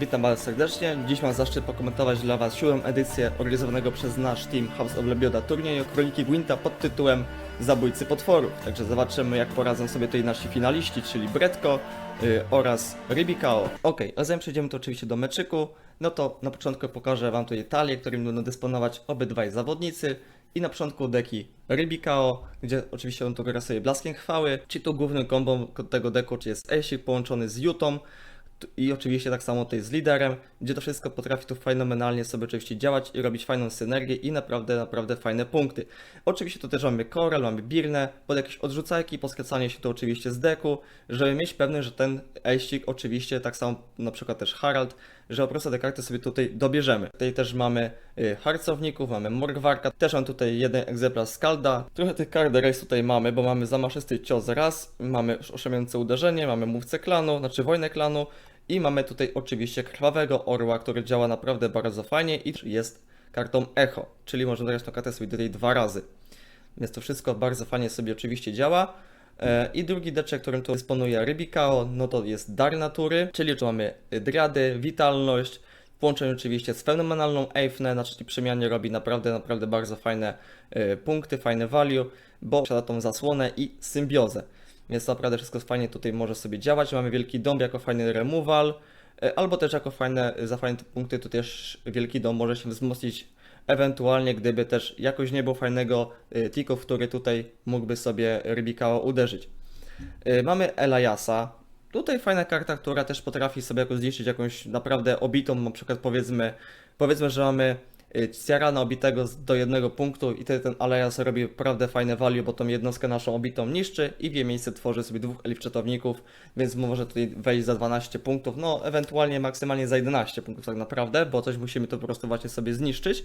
Witam bardzo serdecznie. Dziś mam zaszczyt pokomentować dla Was siódmą edycję organizowanego przez nasz team House of Lebioda turnieju Króliki Gwinta pod tytułem Zabójcy Potworów. Także zobaczymy jak poradzą sobie tutaj nasi finaliści, czyli Bretko y, oraz Rybikao. Ok, a zanim przejdziemy to oczywiście do meczyku, no to na początku pokażę Wam tutaj talię, którym będą dysponować obydwaj zawodnicy. I na początku deki Rybikao, gdzie oczywiście on tu gra sobie Blaskiem Chwały, czyli tu głównym kombą tego deku czy jest Aesik połączony z Jutą, i oczywiście tak samo tutaj z liderem, gdzie to wszystko potrafi tu fenomenalnie sobie oczywiście działać i robić fajną synergię i naprawdę, naprawdę fajne punkty. Oczywiście tu też mamy Korel, mamy Birnę, pod jakieś odrzucajki, poskracanie się tu oczywiście z deku, żeby mieć pewność, że ten Ejścik oczywiście, tak samo na przykład też Harald, że po prostu te karty sobie tutaj dobierzemy. Tutaj też mamy y, harcowników, mamy Morgwarka, też mam tutaj jeden egzemplarz Skalda. Trochę tych kart race tutaj mamy, bo mamy zamaszysty cios raz, mamy oszamiające uderzenie, mamy mówcę klanu, znaczy wojnę klanu i mamy tutaj oczywiście krwawego orła, który działa naprawdę bardzo fajnie i jest kartą echo, czyli można zagrać tą kartę sobie tutaj dwa razy. Więc to wszystko bardzo fajnie sobie oczywiście działa. E, I drugi deczek, którym tu dysponuje Rybikao, no to jest Dar Natury, czyli tu mamy Driady, Witalność, w połączeniu oczywiście z fenomenalną Eifne, na czyli przemianie robi naprawdę, naprawdę bardzo fajne e, punkty, fajne value, bo posiada tą zasłonę i symbiozę. Więc naprawdę wszystko fajnie tutaj może sobie działać. Mamy Wielki Dom jako fajny removal, e, albo też jako fajne, za fajne punkty tu też Wielki Dom może się wzmocnić Ewentualnie, gdyby też jakoś nie było fajnego y, tiku, który tutaj mógłby sobie Rybikao uderzyć. Y, Mamy Eliasa. Tutaj fajna karta, która też potrafi sobie jakoś zniszczyć jakąś naprawdę obitą, na przykład powiedzmy, powiedzmy, że mamy Ciarana obitego do jednego punktu i wtedy ten Elias robi naprawdę fajne value, bo tą jednostkę naszą obitą niszczy i w jej miejsce tworzy sobie dwóch elfczetowników, więc może tutaj wejść za 12 punktów, no ewentualnie maksymalnie za 11 punktów tak naprawdę, bo coś musimy to po prostu właśnie sobie zniszczyć.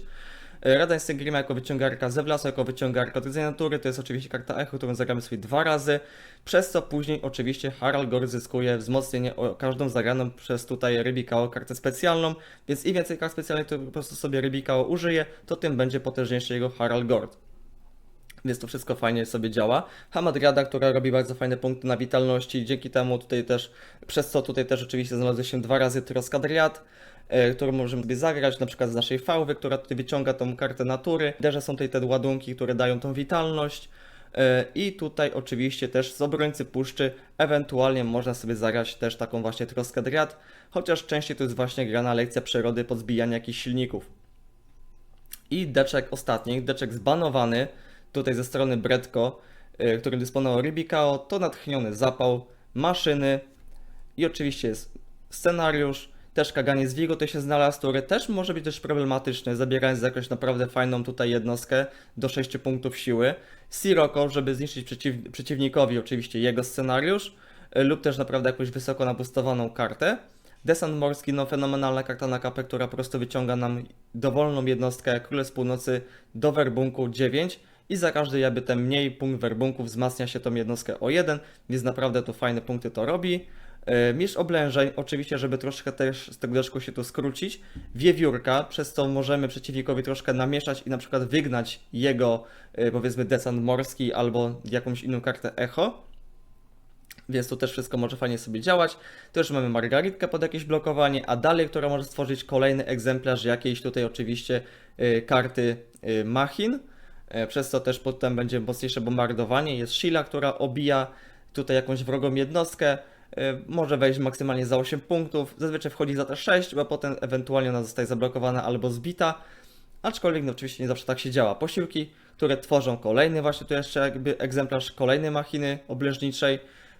Radań Segrima jako wyciągarka, Zewlaso jako wyciągarka od natury, to jest oczywiście karta echo, którą zagramy sobie dwa razy, przez co później oczywiście Harald Gor zyskuje wzmocnienie o każdą zagraną przez tutaj Rybikao kartę specjalną, więc im więcej kart specjalnych, to po prostu sobie Rybikao użyje, to tym będzie potężniejszy jego Harald Gord. Więc to wszystko fajnie sobie działa. Hamadriada, która robi bardzo fajne punkty na witalności, dzięki temu tutaj też, przez co tutaj też oczywiście znalazły się dwa razy Troskadriad, e, którą możemy sobie zagrać, na przykład z naszej fałwy, która tutaj wyciąga tą kartę natury. Też są tutaj te ładunki, które dają tą witalność. E, I tutaj oczywiście też z obrońcy puszczy ewentualnie można sobie zagrać też taką właśnie Troskadriad, chociaż częściej to jest właśnie grana lekcja przyrody pod zbijanie jakichś silników. I deczek ostatni, deczek zbanowany, tutaj ze strony Bretko, y, którym dysponował Rybikao, to natchniony zapał, maszyny i oczywiście jest scenariusz, też Kaganie z Vigo to się znalazł, który też może być też problematyczny, zabierając za jakąś naprawdę fajną tutaj jednostkę do 6 punktów siły. Siroko, żeby zniszczyć przeciw, przeciwnikowi oczywiście jego scenariusz, y, lub też naprawdę jakąś wysoko nabustowaną kartę. Desant morski, no fenomenalna karta na kapę, która po prostu wyciąga nam dowolną jednostkę Króle z Północy do werbunku 9 i za każdy jakby mniej punkt werbunku wzmacnia się tą jednostkę o 1, więc naprawdę to fajne punkty to robi. Yy, Mistrz oblężeń, oczywiście, żeby troszkę też z tego się tu skrócić. Wiewiórka, przez co możemy przeciwnikowi troszkę namieszać i na przykład wygnać jego, yy, powiedzmy, desant morski albo jakąś inną kartę echo. Więc tu też wszystko może fajnie sobie działać. Już mamy margaritkę pod jakieś blokowanie, a dalej, która może stworzyć kolejny egzemplarz jakiejś tutaj oczywiście y, karty machin. E, Przez co też potem będzie mocniejsze bombardowanie. Jest Sheila, która obija tutaj jakąś wrogą jednostkę. E, Może wejść maksymalnie za 8 punktów. Zazwyczaj wchodzi za te 6, bo potem ewentualnie ona zostaje zablokowana albo zbita. Aczkolwiek no, oczywiście nie zawsze tak się działa. Posiłki, które tworzą kolejny właśnie tu jeszcze jakby egzemplarz kolejnej machiny oblężniczej.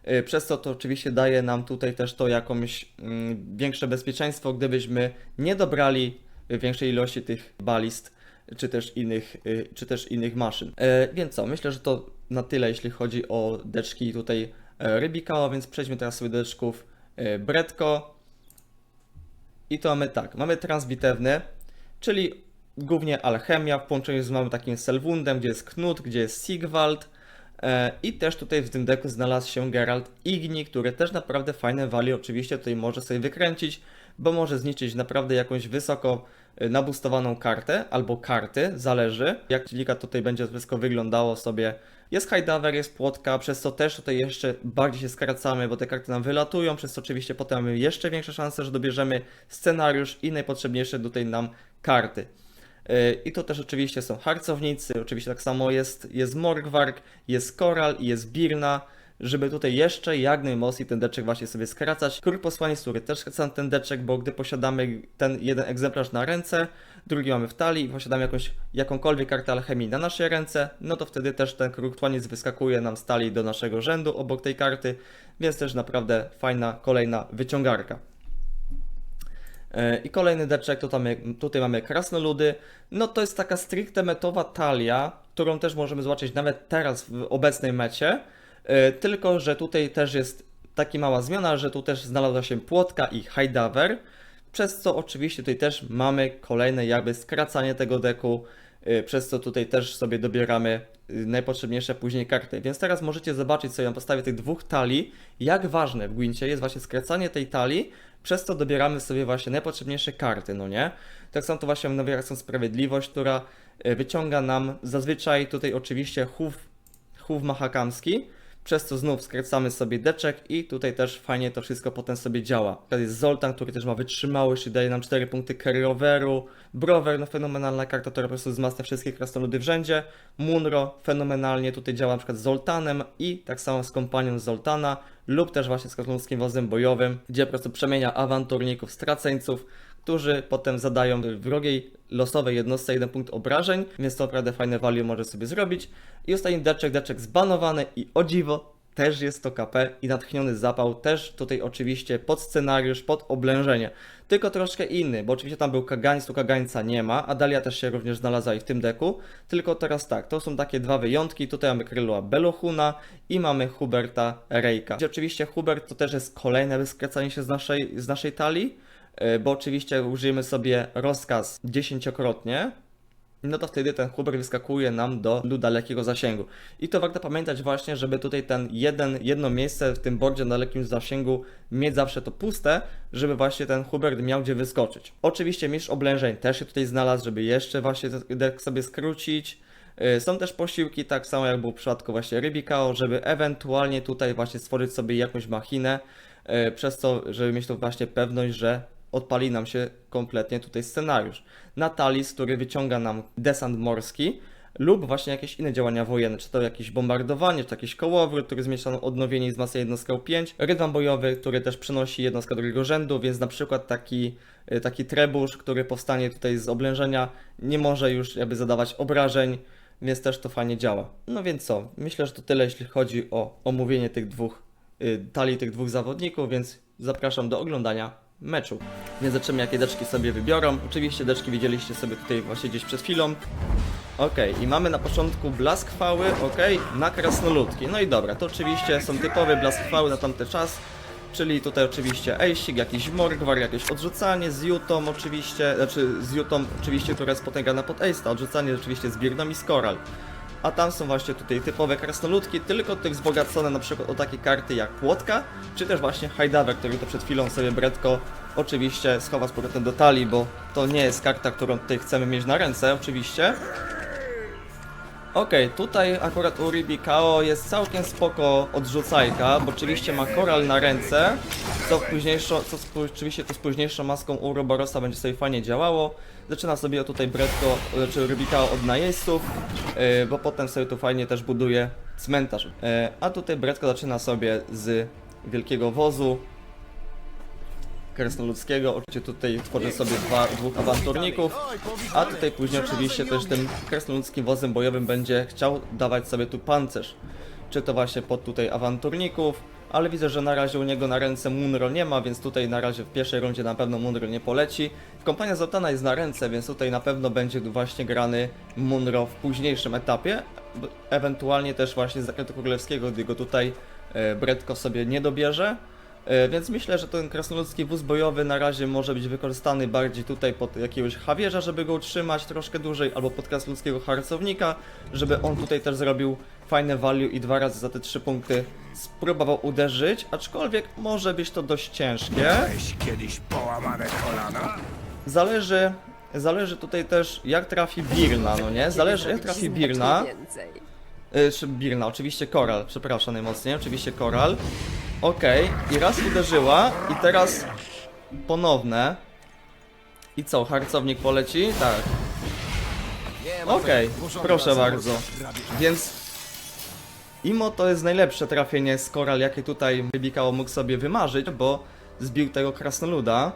Y, Przez co to oczywiście daje nam tutaj też to jakąś mm, większe bezpieczeństwo, gdybyśmy nie dobrali większej ilości tych balist czy też innych, y, czy też innych maszyn. E, Więc co, myślę, że to na tyle, jeśli chodzi o deczki tutaj e, Rybikao, więc przejdźmy teraz sobie do deczków e, Bretko. I to mamy tak, mamy transbitewny, czyli głównie alchemia w połączeniu z mamy takim Selvundem, gdzie jest Knut, gdzie jest Sigvald. E, I też tutaj w tym deku znalazł się Geralt Igni, który też naprawdę fajne wali oczywiście tutaj może sobie wykręcić, bo może zniszczyć naprawdę jakąś wysoko nabustowaną kartę albo karty, zależy jak klika tutaj będzie wszystko wyglądało sobie. Jest highdaver, jest płotka, przez co też tutaj jeszcze bardziej się skracamy, bo te karty nam wylatują, przez co oczywiście potem mamy jeszcze większe szanse, że dobierzemy scenariusz i najpotrzebniejsze tutaj nam karty. Yy, I to też oczywiście są harcownicy, oczywiście tak samo jest, jest Morgwark, jest Koral i jest Birna, żeby tutaj jeszcze jak najmocniej ten deczek właśnie sobie skracać. Król posłaniec, który też skracam ten deczek, bo gdy posiadamy ten jeden egzemplarz na ręce, drugi mamy w talii i posiadamy jakąś, jakąkolwiek kartę alchemii na naszej ręce, no to wtedy też ten król posłaniec wyskakuje nam z talii do naszego rzędu obok tej karty, więc też naprawdę fajna kolejna wyciągarka. E, I kolejny deczek, to tam, tutaj mamy krasnoludy. No to jest taka stricte metowa talia, którą też możemy zobaczyć nawet teraz w obecnej mecie. E, Tylko, że tutaj też jest taka mała zmiana, że tu też znalazła się płotka i highdaver, przez co oczywiście tutaj też mamy kolejne jakby skracanie tego deku, e, przez co tutaj też sobie dobieramy y, najpotrzebniejsze później karty. Więc teraz możecie zobaczyć sobie na podstawie tych dwóch talii, jak ważne w Gwincie jest właśnie skracanie tej talii, przez to dobieramy sobie właśnie najpotrzebniejsze karty, no nie? Tak samo to właśnie nowej są Sprawiedliwość, która e, wyciąga nam zazwyczaj tutaj oczywiście chów, chów mahakamski, przez co znów skracamy sobie deczek i tutaj też fajnie to wszystko potem sobie działa. Tutaj jest Zoltan, który też ma wytrzymałość i daje nam 4 punkty carryoveru. Brower, no fenomenalna karta, która po prostu wzmacnia wszystkie krasnoludy w rzędzie. Munro, fenomenalnie tutaj działa na przykład z Zoltanem i tak samo z kompanią Zoltana lub też właśnie z krasnoludzkim wozem bojowym, gdzie po prostu przemienia awanturników, straceńców, którzy potem zadają wrogiej losowej jednostce jeden punkt obrażeń, więc to naprawdę fajne value może sobie zrobić. I ostatni deczek, deczek zbanowany i o dziwo też jest to KP i natchniony zapał, też tutaj oczywiście pod scenariusz, pod oblężenie. Tylko troszkę inny, bo oczywiście tam był kagańc, tu kagańca nie ma, a Dalia też się również znalazła i w tym deku. Tylko teraz tak, to są takie dwa wyjątki, tutaj mamy Kryloa Belohuna i mamy Huberta Rejka. Oczywiście Hubert to też jest kolejne wyskracanie się z naszej, z naszej talii, bo oczywiście użyjemy sobie rozkaz dziesięciokrotnie, no to wtedy ten Huber wyskakuje nam do, dalekiego zasięgu. I to warto pamiętać właśnie, żeby tutaj ten jeden, jedno miejsce w tym bordzie dalekim zasięgu mieć zawsze to puste, żeby właśnie ten Hubert miał gdzie wyskoczyć. Oczywiście mistrz oblężeń też się tutaj znalazł, żeby jeszcze właśnie deck sobie skrócić. Yy, Są też posiłki, tak samo jak było w przypadku właśnie Rybikao, żeby ewentualnie tutaj właśnie stworzyć sobie jakąś machinę, yy, przez to, żeby mieć tu właśnie pewność, że odpali nam się kompletnie tutaj scenariusz. Natalis, który wyciąga nam desant morski lub właśnie jakieś inne działania wojenne, czy to jakieś bombardowanie, czy to jakiś kołowrót, który zmieszcza nam odnowienie i wzmacnia jednostkę 5, rydwan bojowy, który też przynosi jednostkę drugiego rzędu, więc na przykład taki, y, taki trebusz, który powstanie tutaj z oblężenia, nie może już jakby zadawać obrażeń, więc też to fajnie działa. No więc co, myślę, że to tyle, jeśli chodzi o omówienie tych dwóch y, talii tych dwóch zawodników, więc zapraszam do oglądania meczu. Więc zobaczymy jakie deczki sobie wybiorą. Oczywiście deczki widzieliście sobie tutaj właśnie gdzieś przed chwilą. Okej, i mamy na początku blask chwały, okej, na krasnoludki. No i dobra, to oczywiście są typowe blask chwały na tamten czas. Czyli tutaj oczywiście Ejsik, jakiś Morgwar, jakieś odrzucanie z Jutą oczywiście, znaczy z Jutą oczywiście, która jest potęgana pod Ejsta, odrzucanie oczywiście z Birną i z Koral. A tam są właśnie tutaj typowe krasnoludki, tylko tych wzbogacone na przykład o takie karty jak Płotka, czy też właśnie Highdaver, który to przed chwilą sobie Bretko oczywiście schowa z powrotem do talii, bo to nie jest karta, którą tutaj chcemy mieć na ręce oczywiście. Okej, tutaj akurat u Ribikao jest całkiem spoko odrzucajka, bo oczywiście ma koral na ręce, co, późniejszo, co oczywiście to z późniejszą maską u Roborosa będzie sobie fajnie działało. Zaczyna sobie tutaj Bretko, czy Ribikao od najeźdźców, yy, bo potem sobie tu fajnie też buduje cmentarz. Yy, a tutaj Bretko zaczyna sobie z wielkiego wozu, krasnoludzkiego, oczywiście tutaj tworzy sobie dwa, dwóch awanturników, a tutaj później oczywiście też tym krasnoludzkim wozem bojowym będzie chciał dawać sobie tu pancerz. Czy to właśnie pod tutaj awanturników, ale widzę, że na razie u niego na ręce Munro nie ma, więc tutaj na razie w pierwszej rundzie na pewno Munro nie poleci. Kompania Zoltana jest na ręce, więc tutaj na pewno będzie właśnie grany Munro w późniejszym etapie. Ewentualnie też właśnie z zakretu królewskiego, gdy go tutaj e, Bretko sobie nie dobierze. E, Więc myślę, że ten krasnoludzki wóz bojowy na razie może być wykorzystany bardziej tutaj pod jakiegoś Javierza, żeby go utrzymać troszkę dłużej, albo pod krasnoludzkiego harcownika, żeby on tutaj też zrobił fajne value i dwa razy za te trzy punkty spróbował uderzyć, aczkolwiek może być to dość ciężkie. Miałeś kiedyś połamane kolana? Zależy zależy tutaj też jak trafi Birna, no nie? Zależy jak trafi Birna. Y, czy Birna, oczywiście Koral, przepraszam najmocniej, oczywiście Koral. Okej, i raz uderzyła i teraz ponowne. I co, harcownik poleci? Tak. Okej, proszę bardzo. Więc Imo to jest najlepsze trafienie z Koral, jakie tutaj Rybikało mógł sobie wymarzyć, bo zbił tego krasnoluda.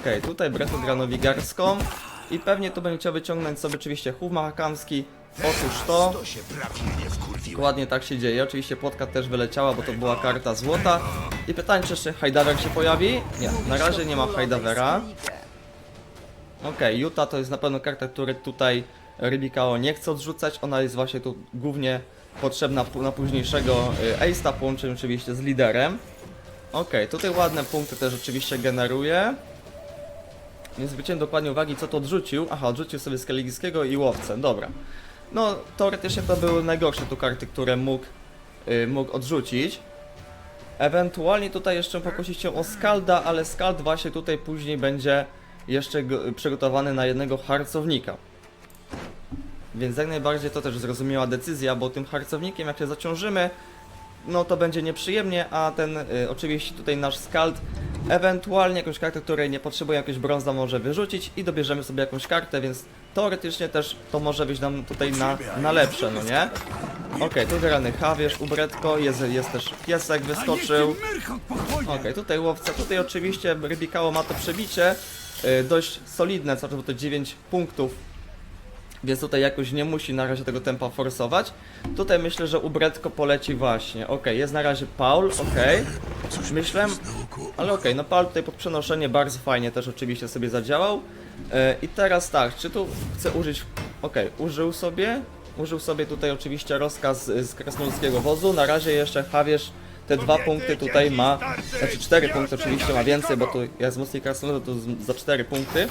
Okej, tutaj Bretu gra nowigarską i pewnie tu będzie chciał wyciągnąć sobie oczywiście chów mahakamski. Otóż to, To się prawie nie wkurwiło. dokładnie tak się dzieje. Oczywiście płotka też wyleciała, bo to była karta złota. I pytanie, czy jeszcze Hajdawer się pojawi? Nie, na razie nie ma Hajdawera. Okej, Juta to jest na pewno karta, której tutaj Rybikao nie chce odrzucać. Ona jest właśnie tu głównie potrzebna na późniejszego y, Ace'a, połączeniu oczywiście z liderem. Okej, tutaj ładne punkty też oczywiście generuje. Nie zwróciłem dokładnie uwagi, co to odrzucił. Aha, odrzucił sobie Skelligskiego i Łowcę, dobra. No, teoretycznie to były najgorsze tu karty, które mógł, y, mógł odrzucić. Ewentualnie tutaj jeszcze pokusić się o Skalda, ale Skald właśnie tutaj później będzie jeszcze go, przygotowany na jednego harcownika. Więc jak najbardziej to też zrozumiała decyzja, bo tym harcownikiem jak się zaciążymy, no to będzie nieprzyjemnie, a ten y, oczywiście tutaj nasz Skald ewentualnie jakąś kartę, której nie potrzebuje jakiegoś brąza może wyrzucić i dobierzemy sobie jakąś kartę, więc teoretycznie też to może być nam tutaj na, na lepsze, no nie? Okej, tu grany Hawierz, Ubretko, jest, jest też piesek, wyskoczył. Okej, tutaj łowca, tutaj oczywiście Rybikało ma to przebicie, y, dość solidne, co to 9 punktów, więc tutaj jakoś nie musi na razie tego tempa forsować. Tutaj myślę, że Ubretko poleci właśnie, okej, jest na razie Paul, okej, myślę, ale okej, no Paul tutaj pod przenoszenie bardzo fajnie też oczywiście sobie zadziałał. E, I teraz tak, czy tu chcę użyć, okej, użył sobie, użył sobie tutaj oczywiście rozkaz z, z krasnoludzkiego wozu, na razie jeszcze Hawierz te dwa punkty tutaj ma, znaczy cztery punkty oczywiście ma więcej, bo tu jest mocniej krasnoluda, to z- za cztery punkty.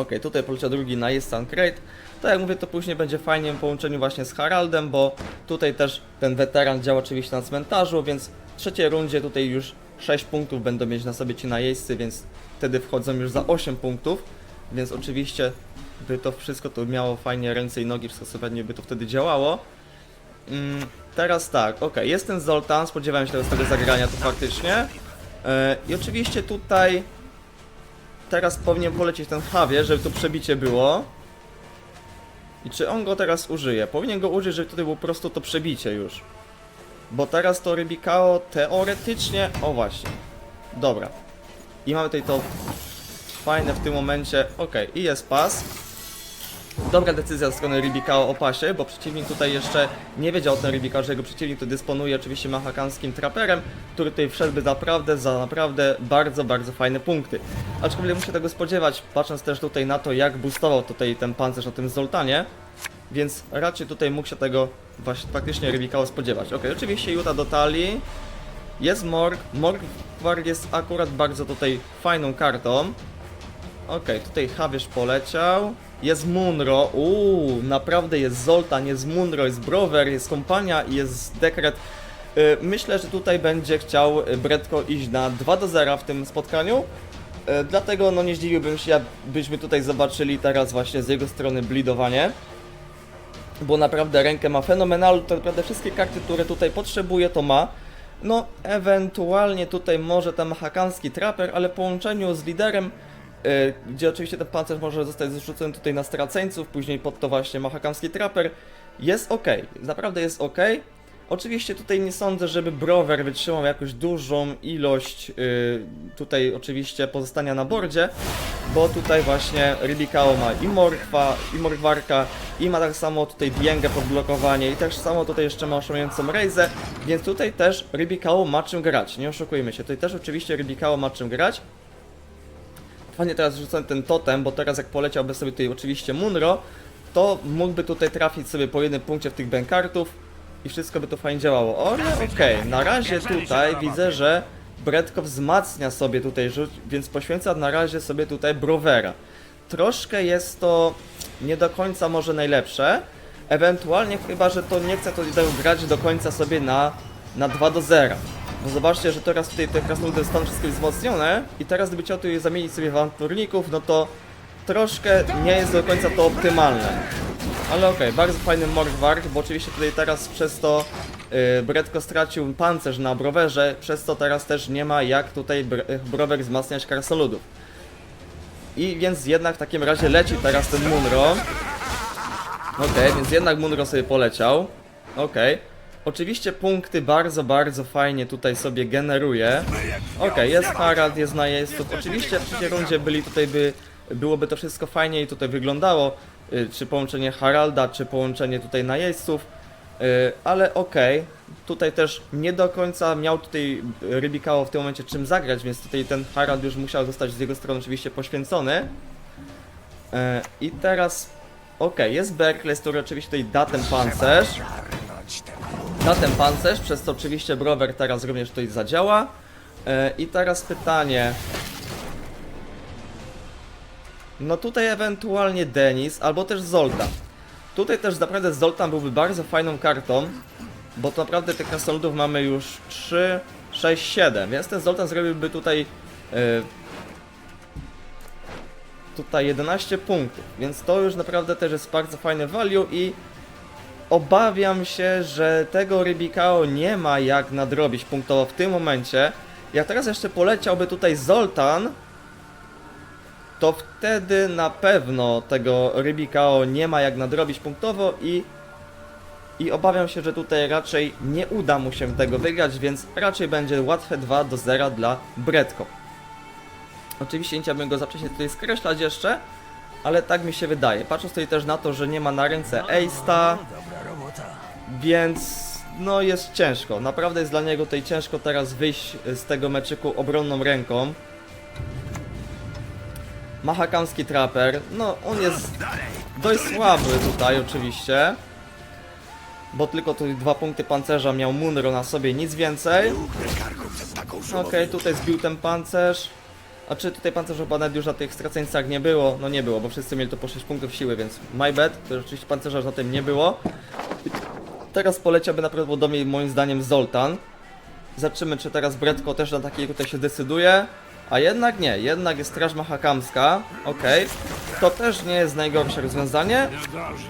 Okej, tutaj poleciał drugi na Instant Crate. Tak jak mówię, to później będzie fajnie w połączeniu właśnie z Haraldem, bo tutaj też ten weteran działa oczywiście na cmentarzu, więc w trzeciej rundzie tutaj już 6 punktów będą mieć na sobie ci najeźdźcy, więc wtedy wchodzą już za 8 punktów, więc oczywiście by to wszystko to miało fajnie ręce i nogi, wszystko sobie by to wtedy działało. Mm, teraz tak, ok, jest ten Zoltan, spodziewałem się tego z tego zagrania tu faktycznie. E, I oczywiście tutaj teraz powinien polecieć ten Javier, żeby to przebicie było. I czy on go teraz użyje? Powinien go użyć, żeby tutaj było po prostu to przebicie już. Bo teraz to Rybikao teoretycznie... O właśnie. Dobra. I mamy tutaj to fajne w tym momencie. Okej, i jest pas. Dobra decyzja ze strony Rybikao o pasie, bo przeciwnik tutaj jeszcze nie wiedział o tym Rybikao, że jego przeciwnik tu dysponuje oczywiście mahakanskim traperem, który tutaj wszedłby naprawdę za naprawdę bardzo, bardzo fajne punkty. Aczkolwiek muszę tego spodziewać, patrząc też tutaj na to, jak boostował tutaj ten pancerz na tym Zoltanie, więc raczej tutaj mógł się tego właśnie faktycznie Rybikao spodziewać. Ok, oczywiście Juta do talii, jest Morg, Morgwar jest akurat bardzo tutaj fajną kartą. Okej, tutaj Hawierz poleciał. Jest Munro. Uuu, naprawdę jest Zoltan, jest Munro, jest Brower, jest kompania i jest dekret. Y, Myślę, że tutaj będzie chciał Bretko iść na 2 do 0 w tym spotkaniu. Y, Dlatego no nie zdziwiłbym się, byśmy tutaj zobaczyli teraz właśnie z jego strony blidowanie. Bo naprawdę rękę ma fenomenalną, to naprawdę wszystkie karty, które tutaj potrzebuje, to ma. No, ewentualnie tutaj może ten mahakanski traper, ale w połączeniu z liderem, gdzie oczywiście ten pancerz może zostać zrzucony tutaj na straceńców, później pod to właśnie mahakanski traper, jest ok, naprawdę jest ok. Oczywiście tutaj nie sądzę, żeby Brower wytrzymał jakąś dużą ilość y, tutaj oczywiście pozostania na bordzie, bo tutaj właśnie Rybikao ma i Morkwa, i Morkwarka, i ma tak samo tutaj Diengę pod blokowanie, i też samo tutaj jeszcze ma oszamującą Rejzę, więc tutaj też Rybikao ma czym grać, nie oszukujmy się, tutaj też oczywiście Rybikao ma czym grać. Fajnie teraz rzucę ten totem, bo teraz jak poleciałby sobie tutaj oczywiście Munro, to mógłby tutaj trafić sobie po jednym punkcie w tych bankartów i wszystko by to fajnie działało. Ale okej, na razie tutaj widzę, że Bredko wzmacnia sobie tutaj więc poświęca na razie sobie tutaj Brovera. Troszkę jest to nie do końca może najlepsze. Ewentualnie chyba, że to nie chce to grać do końca sobie na, na 2 do 0. Bo zobaczcie, że teraz tutaj te krasnoludy zostaną wszystkie wzmocnione i teraz gdyby chciał tutaj zamienić sobie awanturników, no to troszkę nie jest do końca to optymalne. Ale okej, bardzo fajny Morgwark, bo oczywiście tutaj teraz przez to yy, Bretko stracił pancerz na browerze, przez to teraz też nie ma jak tutaj br brower wzmacniać krasnoludów. I więc jednak w takim razie leci teraz ten Munro. Okej, więc jednak Munro sobie poleciał. Okej. Oczywiście punkty bardzo, bardzo fajnie tutaj sobie generuje. Okej, jest Harald, jest najeźdźców. Oczywiście w trzeciej rundzie byli tutaj by, byłoby to wszystko fajnie i tutaj wyglądało. y, Czy połączenie Haralda, czy połączenie tutaj najeźdźców. y, Ale okej, tutaj też nie do końca miał tutaj Rybikało w tym momencie czym zagrać, więc tutaj ten Harald już musiał zostać z jego strony oczywiście poświęcony. I teraz, okej, jest Berkeley, który oczywiście tutaj da ten pancerz. Da ten pancerz, przez to oczywiście Brower teraz również tutaj zadziała. E, I teraz pytanie. No tutaj ewentualnie Denis, albo też Zoltan. Tutaj też naprawdę Zoltan byłby bardzo fajną kartą, bo to naprawdę tych krasnoludów mamy już 3, 6, 7, więc ten Zoltan zrobiłby tutaj e, tutaj 11 punktów, więc to już naprawdę też jest bardzo fajny value i obawiam się, że tego Rybikao nie ma jak nadrobić punktowo w tym momencie. Jak teraz jeszcze poleciałby tutaj Zoltan, to wtedy na pewno tego Rybikao nie ma jak nadrobić punktowo i i obawiam się, że tutaj raczej nie uda mu się tego wygrać, więc raczej będzie łatwe 2 do 0 dla Bretko. Oczywiście nie chciałbym go za wcześnie tutaj skreślać jeszcze, ale tak mi się wydaje. Patrząc tutaj też na to, że nie ma na ręce Ace'a, więc no jest ciężko. Naprawdę jest dla niego tutaj ciężko teraz wyjść z tego meczyku obronną ręką. Mahakamski Trapper, no on jest dość słaby tutaj oczywiście. Bo tylko tu dwa punkty pancerza miał Munro na sobie, nic więcej. Okej, tutaj zbił ten pancerz. A czy tutaj pancerz chyba nawet już na tych straceńcach nie było? No nie było, bo wszyscy mieli to po 6 punktów siły, więc my bad, to rzeczywiście pancerza na tym nie było. Teraz poleciałby najprawdopodobniej moim zdaniem Zoltan. Zobaczymy, czy teraz Bretko też na takiej tutaj się decyduje. A jednak nie, jednak jest Straż Mahakamska. Okej. To też nie jest najgorsze rozwiązanie.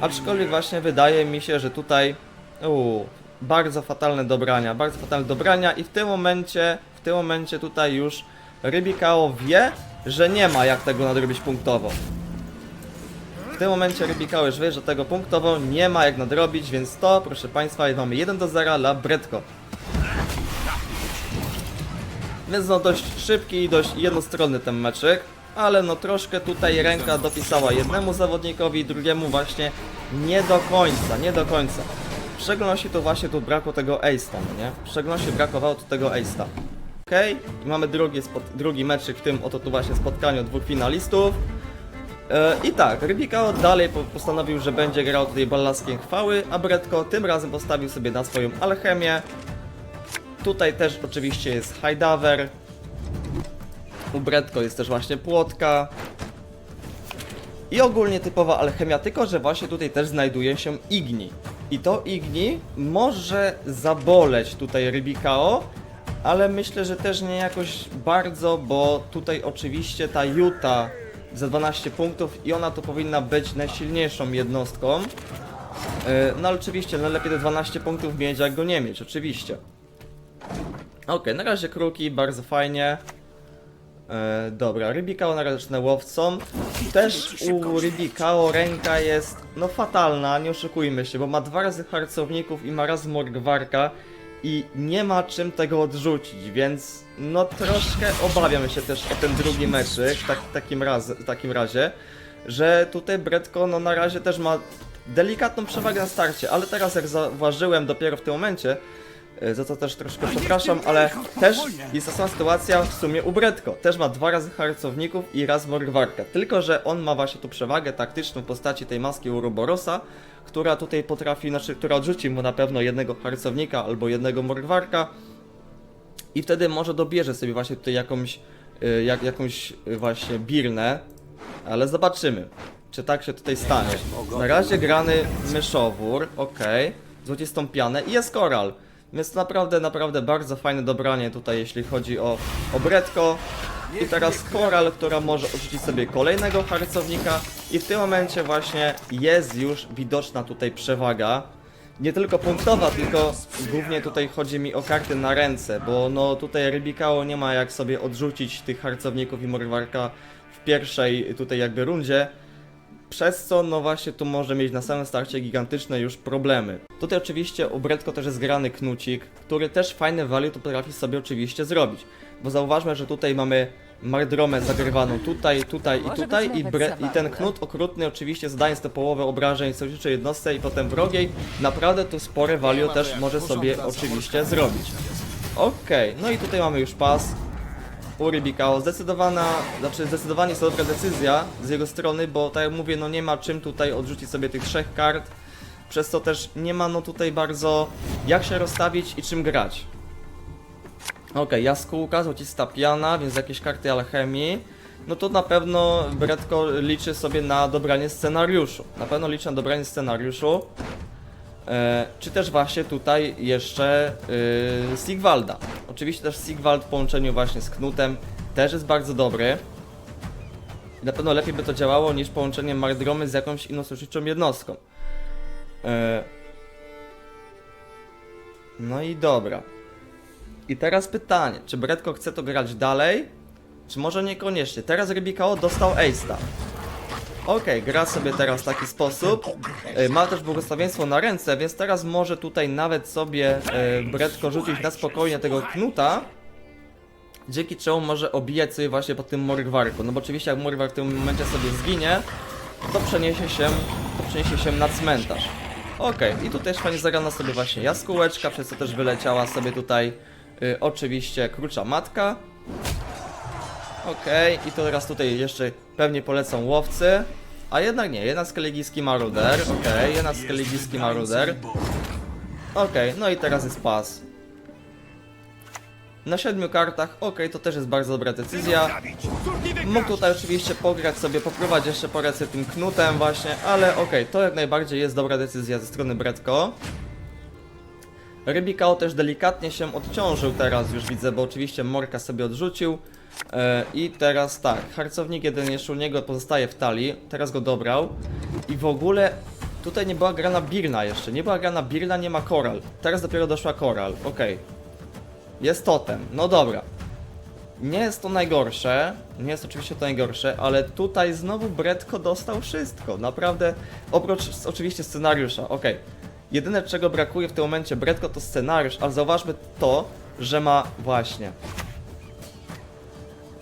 Aczkolwiek właśnie wydaje mi się, że tutaj... Uuu, bardzo fatalne dobrania, bardzo fatalne dobrania i w tym momencie, w tym momencie tutaj już Rybikao wie, że nie ma jak tego nadrobić punktowo. W tym momencie Rybikao już wie, że tego punktowo nie ma jak nadrobić, więc to, proszę Państwa, mamy 1 do 0 dla Bretko. Więc no dość szybki i dość jednostronny ten meczyk, ale no troszkę tutaj ręka dopisała jednemu zawodnikowi, drugiemu właśnie nie do końca, nie do końca. W szczególności to właśnie tu brakło tego ace'a, no nie? W szczególności brakowało tu tego ace'a. Okej, i mamy drugi, drugi meczyk w tym oto tu właśnie spotkaniu dwóch finalistów. E, I tak, Rybikao dalej po- postanowił, że będzie grał tutaj ballaskiem chwały, a Bretko tym razem postawił sobie na swoją alchemię. Tutaj też oczywiście jest Highdaver. U Bretko jest też właśnie płotka. I ogólnie typowa alchemia, tylko że właśnie tutaj też znajduje się Igni. I to Igni może zaboleć tutaj Rybikao, ale myślę, że też nie jakoś bardzo, bo tutaj oczywiście ta Juta za 12 punktów i ona to powinna być najsilniejszą jednostką. Yy, No ale oczywiście najlepiej te 12 punktów mieć, jak go nie mieć, oczywiście. Okej, na razie kruki, bardzo fajnie. E, dobra, Rybikao na razie zacznę łowcą. Też u Rybikao ręka jest no fatalna, nie oszukujmy się, bo ma dwa razy harcowników i ma raz Morgwarka i nie ma czym tego odrzucić, więc no troszkę obawiam się też o ten drugi meczyk tak, takim, raz, w takim razie, że tutaj Bretko no na razie też ma delikatną przewagę na starcie, ale teraz jak zauważyłem dopiero w tym momencie, za co też troszkę przepraszam, ale też jest ta sama sytuacja w sumie u Bretko. Też ma dwa razy harcowników i raz Morgwarka. Tylko, że on ma właśnie tu przewagę taktyczną w postaci tej maski Uroborosa, która tutaj potrafi, znaczy, która odrzuci mu na pewno jednego harcownika albo jednego Morgwarka i wtedy może dobierze sobie właśnie tutaj jakąś, y, jak, jakąś y, właśnie birnę, ale zobaczymy, czy tak się tutaj stanie. Na razie grany myszowór, ok, złocistą pianę i jest koral. Więc naprawdę, naprawdę bardzo fajne dobranie tutaj, jeśli chodzi o, o Bretko. I teraz Koral, która może odrzucić sobie kolejnego harcownika i w tym momencie właśnie jest już widoczna tutaj przewaga. Nie tylko punktowa, tylko głównie tutaj chodzi mi o karty na ręce, bo no tutaj Rybikało nie ma jak sobie odrzucić tych harcowników i Morwarka w pierwszej tutaj jakby rundzie. Przez co, no właśnie, tu może mieć na samym starcie gigantyczne już problemy. Tutaj oczywiście u Bretko też jest grany Knucik, który też fajne value to potrafi sobie oczywiście zrobić. Bo zauważmy, że tutaj mamy Mardromę zagrywaną tutaj, tutaj i tutaj i, bre- i ten. Knut okrutny oczywiście zadając te połowę obrażeń sojuszniczej jednostce i potem wrogiej, naprawdę tu spore value też może sobie oczywiście zrobić. Okej, no i tutaj mamy już pas. U Rybikao zdecydowana, znaczy zdecydowanie jest to dobra decyzja z jego strony, bo tak jak mówię, no nie ma czym tutaj odrzucić sobie tych trzech kart, przez co też nie ma no tutaj bardzo jak się rozstawić i czym grać. Okej, jaskółka, złocista piana, więc jakieś karty alchemii. No to na pewno Bretko liczy sobie na dobranie scenariuszu. Na pewno liczy na dobranie scenariuszu. E, czy też właśnie tutaj jeszcze yy, Sigvalda. Oczywiście też Sigvald w połączeniu właśnie z Knutem też jest bardzo dobry. Na pewno lepiej by to działało niż połączenie Mardromy z jakąś inną sojuszniczą jednostką. E, no i dobra. I teraz pytanie, czy Bretko chce to grać dalej? Czy może niekoniecznie? Teraz Rybikao dostał Ace'a. Okej, gra sobie teraz w taki sposób. E, Ma też błogosławieństwo na ręce, więc teraz może tutaj nawet sobie e, Bretko rzucić na spokojnie tego knuta. Dzięki czemu może obijać sobie właśnie po tym Morgwarku. No bo oczywiście jak Morgwar w tym momencie sobie zginie, to przeniesie się, to przeniesie się na cmentarz. Okej, i tutaj też fajnie zagrana sobie właśnie jaskółeczka, przez co też wyleciała sobie tutaj y, oczywiście krucza matka. Okej, i to teraz tutaj jeszcze pewnie polecą łowcy. A jednak nie, jednak skeligijski maruder. Okej, jednak skeligijski maruder. Okej, no i teraz jest pas. Na siedmiu kartach, okej, to też jest bardzo dobra decyzja. Mógł tutaj oczywiście pograć sobie, popróbować jeszcze sobie tym knutem właśnie, ale okej, to jak najbardziej jest dobra decyzja ze strony Bretko. Rybikao też delikatnie się odciążył teraz, już widzę, bo oczywiście Morka sobie odrzucił. E, I teraz tak, harcownik jeden jeszcze u niego pozostaje w talii, teraz go dobrał. I w ogóle tutaj nie była grana Birna jeszcze, nie była grana Birna, nie ma Koral. Teraz dopiero doszła Koral, okej. Jest totem, no dobra. Nie jest to najgorsze, nie jest oczywiście to najgorsze, ale tutaj znowu Bretko dostał wszystko, naprawdę, oprócz oczywiście scenariusza, okej. Jedyne czego brakuje w tym momencie Bretko to scenariusz, ale zauważmy to, że ma właśnie.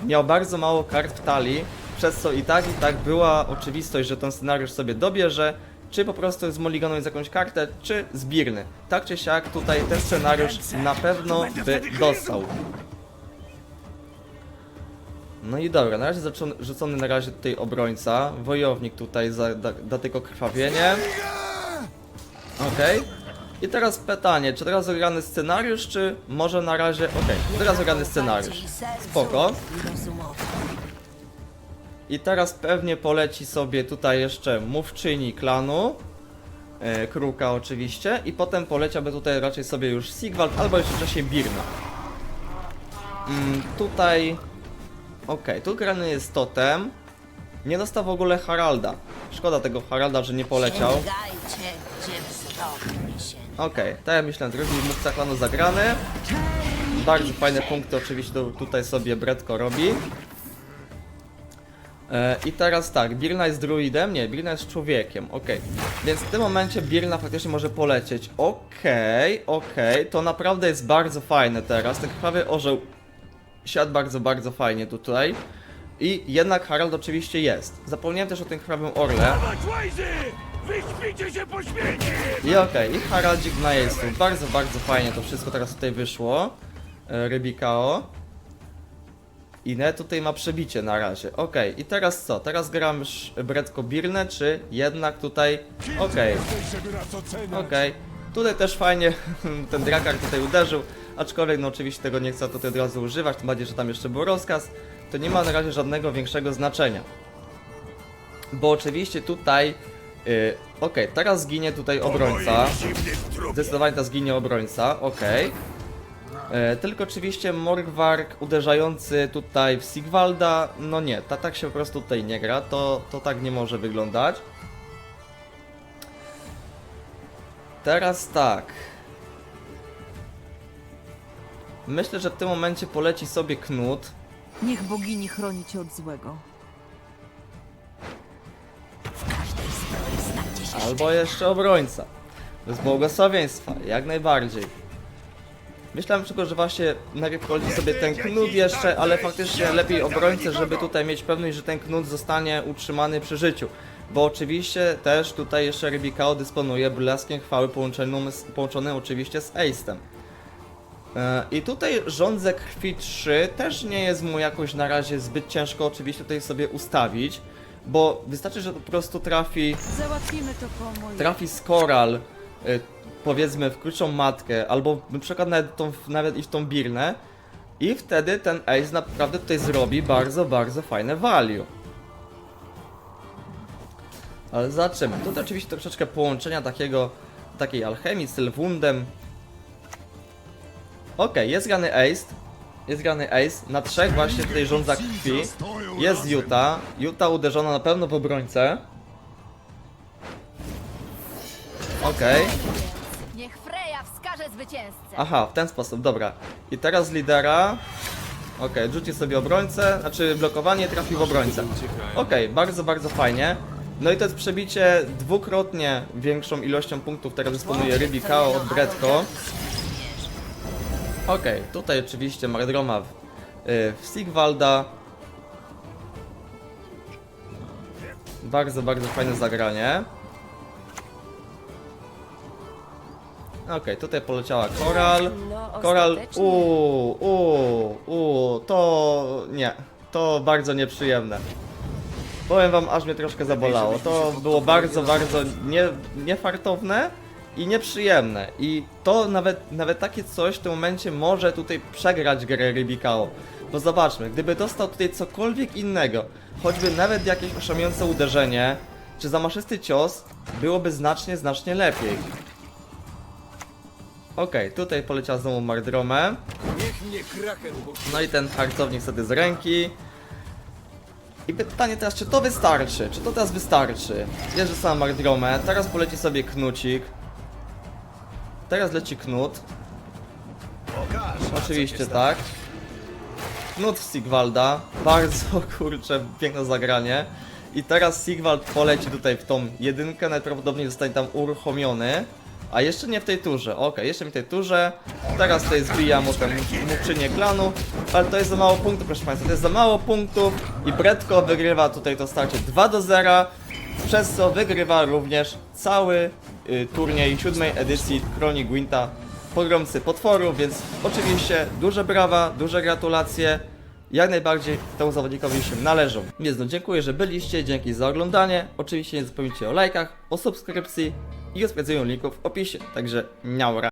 Miał bardzo mało kart w talii, przez co i tak i tak była oczywistość, że ten scenariusz sobie dobierze, czy po prostu z Mulliganą jest jakąś kartę, czy zbirny. Tak czy siak tutaj ten scenariusz na pewno by dostał. No i dobra, na razie rzucony na razie tutaj obrońca. Wojownik tutaj za, da, da tylko krwawienie. Okej. I teraz pytanie, czy teraz zagrany scenariusz, czy może na razie... Okej, teraz zagrany scenariusz. Spoko. I teraz pewnie poleci sobie tutaj jeszcze mówczyni klanu. E, Kruka oczywiście. I potem poleciałby tutaj raczej sobie już Sigvald, albo jeszcze wcześniej Birna. Mm, tutaj... Okej, tu grany jest totem. Nie dostał w ogóle Haralda. Szkoda tego Haralda, że nie poleciał. Sięgajcie, Okej, tak jak myślałem, drugi mówca klanu zagrany. Bardzo fajne punkty oczywiście tu- tutaj sobie Bretko robi. E, I teraz tak, Birna jest druidem? Nie, Birna jest człowiekiem, okej. Więc w tym momencie Birna faktycznie może polecieć. Okej, okej, to naprawdę jest bardzo fajne teraz. Ten krwawy orzeł siadł bardzo, bardzo fajnie tutaj. I jednak Harald oczywiście jest. Zapomniałem też o tym krwawym orle. Wyśpijcie się po! I okej, i Haraldzik na miejscu. Bardzo, bardzo fajnie to wszystko teraz tutaj wyszło. E, Rybikao. I ne tutaj ma przebicie na razie. Okej, i teraz co? Teraz gram już Bretko Birne, czy jednak tutaj... Nas oceniać. okej. Tutaj też fajnie ten Drakar tutaj uderzył, aczkolwiek no oczywiście tego nie chcę tutaj od razu używać, tym bardziej, że tam jeszcze był rozkaz. To nie ma na razie żadnego większego znaczenia. Bo oczywiście tutaj Yy, Okej, teraz zginie tutaj obrońca. Zdecydowanie teraz zginie obrońca, okej. E, Tylko oczywiście Morgwark uderzający tutaj w Sigvalda, no nie, ta, tak się po prostu tutaj nie gra, to, to tak nie może wyglądać. Teraz tak. Myślę, że w tym momencie poleci sobie Knut. Niech bogini chroni cię od złego. Albo jeszcze obrońca. Bez błogosławieństwa, jak najbardziej. Myślałem tylko, że właśnie najpierw poleci sobie ten knut jeszcze, ale faktycznie lepiej obrońcę, żeby tutaj mieć pewność, że ten knut zostanie utrzymany przy życiu. Bo oczywiście też tutaj jeszcze Rybikao dysponuje blaskiem chwały połączonym, połączonym oczywiście z Ace'em. E, I tutaj rządzę krwi 3 też nie jest mu jakoś na razie zbyt ciężko oczywiście tutaj sobie ustawić, bo wystarczy, że po prostu trafi Załatwimy to po mojemu. trafi z koral, y, powiedzmy w krótszą matkę, albo na przykład nawet, tą, nawet i w tą birnę, i wtedy ten ace naprawdę tutaj zrobi bardzo, bardzo fajne value. Ale zobaczymy. Tutaj oczywiście troszeczkę połączenia takiego, takiej alchemii z Sylwundem. Okej, jest grany ace. Jest grany ace. Na trzech właśnie tutaj rządza krwi. Jest Juta. Juta uderzona na pewno w obrońcę. Okej. Niech Freya wskaże zwycięzcę. Aha, w ten sposób, dobra. I teraz lidera. Okej, rzuci sobie obrońcę, znaczy blokowanie trafi w obrońcę. Okej, bardzo, bardzo fajnie. No i to jest przebicie dwukrotnie większą ilością punktów, teraz dysponuje Rybi Kao od Bretko. Okej, tutaj oczywiście Mardroma w, y, w Sigvalda. Bardzo, bardzo fajne zagranie. Okej, tutaj poleciała Koral. No, Koral, uuu, uuu, uuu, to nie, to bardzo nieprzyjemne. Powiem wam, aż mnie troszkę zabolało. To było bardzo, bardzo nie, niefartowne i nieprzyjemne. I to nawet, nawet takie coś w tym momencie może tutaj przegrać grę Rybikao. Bo zobaczmy, gdyby dostał tutaj cokolwiek innego, choćby nawet jakieś oszałamiające uderzenie, czy zamaszysty cios, byłoby znacznie, znacznie lepiej. Okej, tutaj poleciała znowu Mardromę. No i ten hartownik wtedy z ręki. I pytanie teraz, czy to wystarczy? Czy to teraz wystarczy? Bierze sam Mardromę, teraz poleci sobie Knucik. Teraz leci Knut. Oczywiście tak. Knut w Sigvalda. Bardzo, kurczę, piękne zagranie. I teraz Sigvald poleci tutaj w tą jedynkę, najprawdopodobniej zostanie tam uruchomiony. A jeszcze nie w tej turze, okej, jeszcze nie w tej turze. Teraz tutaj zbija mu ten klanu, ale to jest za mało punktów, proszę Państwa, to jest za mało punktów i Bretko wygrywa tutaj to starcie 2 do 0, przez co wygrywa również cały y, turniej siódmej edycji Kroni Gwinta Pogromcy Potworów, więc oczywiście duże brawa, duże gratulacje. Jak najbardziej temu zawodnikowi się należą. Więc no dziękuję, że byliście, dzięki za oglądanie. Oczywiście nie zapomnijcie o lajkach, o subskrypcji i o sprawdzeniu linków w opisie. Także niaura.